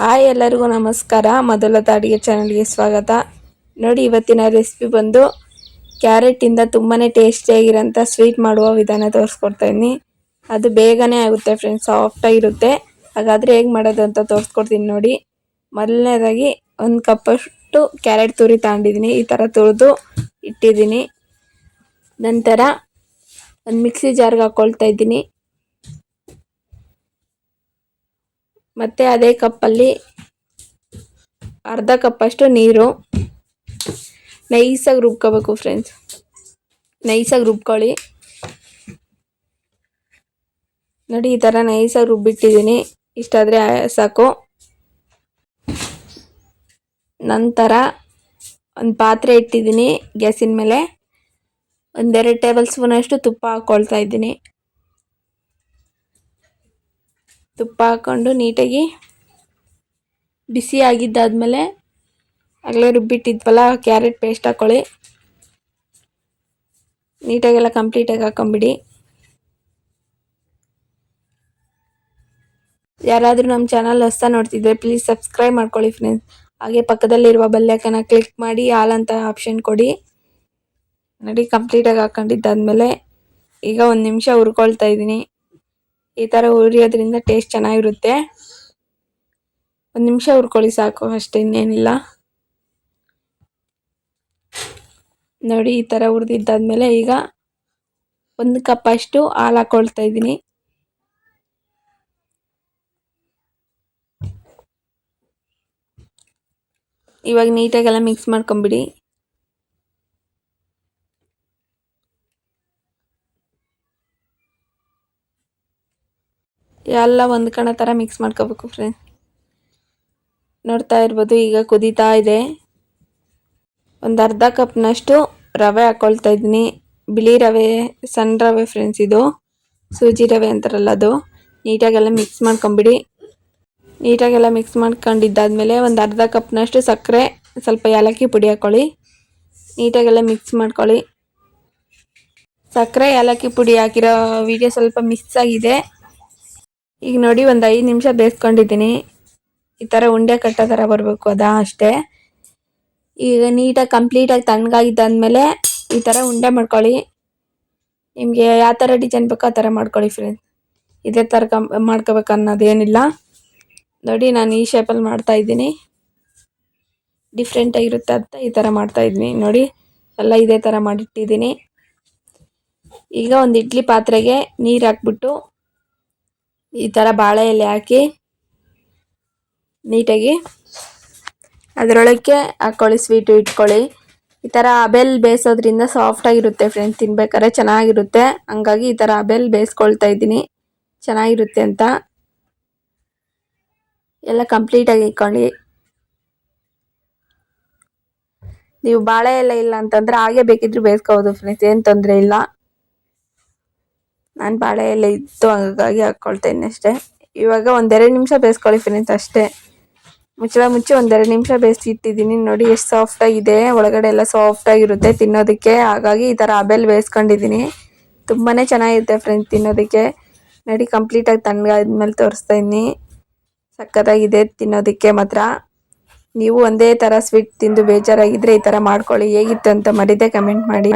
Hi ಎಲ್ಲರಿಗೂ ನಮಸ್ಕಾರ. ಮೊದಲ ಅಡುಗೆ ಚಾನಲ್ಗೆ ಸ್ವಾಗತ. ನೋಡಿ, ಇವತ್ತಿನ ರೆಸಿಪಿ ಬಂದು ಕ್ಯಾರೆಟಿಂದ ತುಂಬಾ ಟೇಸ್ಟಿಯಾಗಿರೋಂಥ ಸ್ವೀಟ್ ಮಾಡುವ ವಿಧಾನ ತೋರಿಸ್ಕೊಡ್ತಾಯಿದ್ದೀನಿ ಅದು ಬೇಗನೆ ಆಗುತ್ತೆ ಫ್ರೆಂಡ್ಸ್ ಸಾಫ್ಟಾಗಿರುತ್ತೆ ಹಾಗಾದರೆ ಹೇಗೆ ಮಾಡೋದು ಅಂತ ತೋರಿಸ್ಕೊಡ್ತೀನಿ ನೋಡಿ. ಮೊದಲನೇದಾಗಿ ಒಂದು ಕಪ್ಪಷ್ಟು ಕ್ಯಾರೆಟ್ ತುರಿ ತಗೊಂಡಿದ್ದೀನಿ. ಈ ಥರ ತುರಿದು ಇಟ್ಟಿದ್ದೀನಿ. ನಂತರ ಒಂದು ಮಿಕ್ಸಿ ಜಾರ್ಗೆ ಹಾಕ್ಕೊಳ್ತಾ ಇದ್ದೀನಿ. ಮತ್ತು ಅದೇ ಕಪ್ಪಲ್ಲಿ ಅರ್ಧ ಕಪ್ಪಷ್ಟು ನೀರು. ನೈಸಾಗಿ ರುಬ್ಕೋಬೇಕು ಫ್ರೆಂಡ್ಸ್ ನೈಸಾಗಿ ರುಬ್ಕೊಳ್ಳಿ. ನೋಡಿ, ಈ ಥರ ನೈಸಾಗಿ ರುಬ್ಬಿಟ್ಟಿದ್ದೀನಿ. ಇಷ್ಟಾದರೆ ಸಾಕು. ನಂತರ ಒಂದು ಪಾತ್ರೆ ಇಟ್ಟಿದ್ದೀನಿ ಗ್ಯಾಸಿನ ಮೇಲೆ. ಒಂದೆರಡು ಟೇಬಲ್ ಸ್ಪೂನಷ್ಟು ತುಪ್ಪ ಹಾಕ್ಕೊಳ್ತಾ ಇದ್ದೀನಿ. ತುಪ್ಪ ಹಾಕ್ಕೊಂಡು ನೀಟಾಗಿ ಬಿಸಿ ಆಗಿದ್ದಾದಮೇಲೆ ಆಗಲೇ ರುಬ್ಬಿಟ್ಟಿದ್ವಲ್ಲ, ಕ್ಯಾರೆಟ್ ಪೇಸ್ಟ್ ಹಾಕ್ಕೊಳ್ಳಿ ನೀಟಾಗೆಲ್ಲ ಕಂಪ್ಲೀಟಾಗಿ ಹಾಕೊಂಬಿಡಿ. ಯಾರಾದರೂ ನಮ್ಮ ಚಾನಲ್ ಹೊಸ ನೋಡ್ತಿದ್ರೆ ಪ್ಲೀಸ್ ಸಬ್ಸ್ಕ್ರೈಬ್ ಮಾಡ್ಕೊಳ್ಳಿ ಫ್ರೆಂಡ್ಸ್ ಹಾಗೆ ಪಕ್ಕದಲ್ಲಿರುವ ಬಲ್ಯಾಕನ ಕ್ಲಿಕ್ ಮಾಡಿ ಆಲ್ ಅಂತ ಆಪ್ಷನ್ ಕೊಡಿ. ನೋಡಿ ಕಂಪ್ಲೀಟಾಗಿ ಹಾಕ್ಕೊಂಡಿದ್ದಾದ್ಮೇಲೆ ಈಗ ಒಂದು ನಿಮಿಷ ಹುರ್ಕೊಳ್ತಾ ಇದ್ದೀನಿ. ಈ ಥರ ಹುರಿಯೋದ್ರಿಂದ ಟೇಸ್ಟ್ ಚೆನ್ನಾಗಿರುತ್ತೆ. ಒಂದು ನಿಮಿಷ ಹುರ್ಕೊಳ್ಳಿ ಸಾಕು, ಅಷ್ಟೇ ಇನ್ನೇನಿಲ್ಲ. ನೋಡಿ, ಈ ಥರ ಹುರಿದಿದ್ದಾದ್ಮೇಲೆ ಈಗ ಒಂದು ಕಪ್ ಅಷ್ಟು ಹಾಲು ಹಾಕ್ಕೊಳ್ತಾ ಇದ್ದೀನಿ. ಇವಾಗ ನೀಟಾಗೆಲ್ಲ ಮಿಕ್ಸ್ ಮಾಡ್ಕೊಂಬಿಡಿ. ಎಲ್ಲ ಒಂದು ಕಣ ಥರ ಮಿಕ್ಸ್ ಮಾಡ್ಕೋಬೇಕು ಫ್ರೆಂಡ್ಸ್ ನೋಡ್ತಾ ಇರ್ಬೋದು, ಈಗ ಕುದೀತಾ ಇದೆ. ಒಂದು ಅರ್ಧ ಕಪ್ನಷ್ಟು ರವೆ ಹಾಕ್ಕೊಳ್ತಾ ಇದ್ದೀನಿ. ಬಿಳಿ ರವೆ, ಸಣ್ಣ ರವೆ ಫ್ರೆಂಡ್ಸ್ ಇದು. ಸೂಜಿ ರವೆ ಅಂತಾರಲ್ಲ ಅದು. ನೀಟಾಗೆಲ್ಲ ಮಿಕ್ಸ್ ಮಾಡ್ಕೊಂಬಿಡಿ. ನೀಟಾಗೆಲ್ಲ ಮಿಕ್ಸ್ ಮಾಡ್ಕೊಂಡಿದ್ದಾದಮೇಲೆ ಒಂದು ಅರ್ಧ ಕಪ್ನಷ್ಟು ಸಕ್ಕರೆ, ಸ್ವಲ್ಪ ಏಲಕ್ಕಿ ಪುಡಿ ಹಾಕ್ಕೊಳ್ಳಿ ನೀಟಾಗೆಲ್ಲ ಮಿಕ್ಸ್ ಮಾಡ್ಕೊಳ್ಳಿ. ಸಕ್ಕರೆ ಏಲಕ್ಕಿ ಪುಡಿ ಹಾಕಿರೋ ವಿಡಿಯೋ ಸ್ವಲ್ಪ ಮಿಸ್ ಆಗಿದೆ. ಈಗ ನೋಡಿ ಒಂದು ಐದು ನಿಮಿಷ ಬೇಯಿಸ್ಕೊಂಡಿದ್ದೀನಿ ಈ ಥರ ಉಂಡೆ ಕಟ್ಟೋ ಥರ ಬರಬೇಕು, ಅದಾ ಅಷ್ಟೇ. ಈಗ ನೀಟಾಗಿ ಕಂಪ್ಲೀಟಾಗಿ ತಣ್ಣಗಾಗಿದ್ದಾದ್ಮೇಲೆ ಈ ಥರ ಉಂಡೆ ಮಾಡ್ಕೊಳ್ಳಿ. ನಿಮಗೆ ಯಾವ ಥರ ಡಿಸೈನ್ ಬೇಕೋ ಆ ಥರ ಮಾಡ್ಕೊಳ್ಳಿ ಫ್ರೆಂಡ್ಸ್ ಇದೇ ಥರ ಕಂ, ಮಾಡ್ಕೋಬೇಕು ಅನ್ನೋದೇನಿಲ್ಲ. ನೋಡಿ ನಾನು ಈ ಶೇಪಲ್ಲಿ ಮಾಡ್ತಾಯಿದ್ದೀನಿ ಡಿಫ್ರೆಂಟಾಗಿರುತ್ತೆ ಅಂತ ಈ ಥರ ಮಾಡ್ತಾಯಿದ್ದೀನಿ ನೋಡಿ, ಎಲ್ಲ ಇದೇ ಥರ ಮಾಡಿಟ್ಟಿದ್ದೀನಿ. ಈಗ ಒಂದು ಇಡ್ಲಿ ಪಾತ್ರೆಗೆ ನೀರು ಹಾಕ್ಬಿಟ್ಟು ಈ ಥರ ಬಾಳೆ ಎಲೆ ಹಾಕಿ ನೀಟಾಗಿ ಅದರೊಳಕ್ಕೆ ಹಾಕ್ಕೊಳ್ಳಿ ಸ್ವೀಟು ಇಟ್ಕೊಳ್ಳಿ. ಈ ಥರ ಅಬೆಲ್ ಬೇಯಿಸೋದ್ರಿಂದ ಸಾಫ್ಟಾಗಿರುತ್ತೆ ಫ್ರೆಂಡ್ಸ್ ತಿನ್ಬೇಕಾದ್ರೆ ಚೆನ್ನಾಗಿರುತ್ತೆ. ಹಂಗಾಗಿ ಈ ಥರ ಅಬೆಲ್ ಬೇಯಿಸ್ಕೊಳ್ತಾ ಇದ್ದೀನಿ. ಚೆನ್ನಾಗಿರುತ್ತೆ ಅಂತ. ಎಲ್ಲ ಕಂಪ್ಲೀಟಾಗಿ ಇಟ್ಕೊಳ್ಳಿ. ನೀವು ಬಾಳೆ ಎಲ್ಲ ಇಲ್ಲ ಅಂತಂದ್ರೆ ಹಾಗೆ ಬೇಕಿದ್ರೆ ಬೇಯಿಸ್ಕೋಬೋದು ಫ್ರೆಂಡ್ಸ್ ಏನು ತೊಂದರೆ ಇಲ್ಲ. ನಾನು ಬಾಳೆ ಎಲೆ ಇತ್ತು, ಹಾಗಾಗಿ ಹಾಕ್ಕೊಳ್ತೇನೆ ಅಷ್ಟೇ. ಇವಾಗ ಒಂದೆರಡು ನಿಮಿಷ ಬೇಯಿಸ್ಕೊಳ್ಳಿ ಫ್ರೆಂಡ್ಸ್ ಅಷ್ಟೇ. ಮುಚ್ಚಳ ಮುಚ್ಚಿ ಒಂದೆರಡು ನಿಮಿಷ ಬೇಯಿಸಿ ಇಟ್ಟಿದ್ದೀನಿ. ನೋಡಿ, ಎಷ್ಟು ಸಾಫ್ಟಾಗಿದೆ ಒಳಗಡೆ ಎಲ್ಲ ಸಾಫ್ಟಾಗಿರುತ್ತೆ ತಿನ್ನೋದಕ್ಕೆ. ಹಾಗಾಗಿ ಈ ಥರ ಅಬೆಲ್ ಬೇಯಿಸ್ಕೊಂಡಿದ್ದೀನಿ ತುಂಬಾ ಚೆನ್ನಾಗಿರುತ್ತೆ ಫ್ರೆಂಡ್ಸ್ ತಿನ್ನೋದಕ್ಕೆ. ನೋಡಿ ಕಂಪ್ಲೀಟಾಗಿ ತಣ್ಣಗಾದ್ಮೇಲೆ ತೋರಿಸ್ತಾ ಇದ್ದೀನಿ. ಸಕ್ಕತ್ತಾಗಿದೆ ತಿನ್ನೋದಕ್ಕೆ ಮಾತ್ರ. ನೀವು ಒಂದೇ ಥರ ಸ್ವೀಟ್ ತಿಂದು ಬೇಜಾರಾಗಿದ್ದರೆ ಈ ಥರ ಮಾಡ್ಕೊಳ್ಳಿ. ಹೇಗಿತ್ತು ಅಂತ ಮರಿದೇ ಕಮೆಂಟ್ ಮಾಡಿ.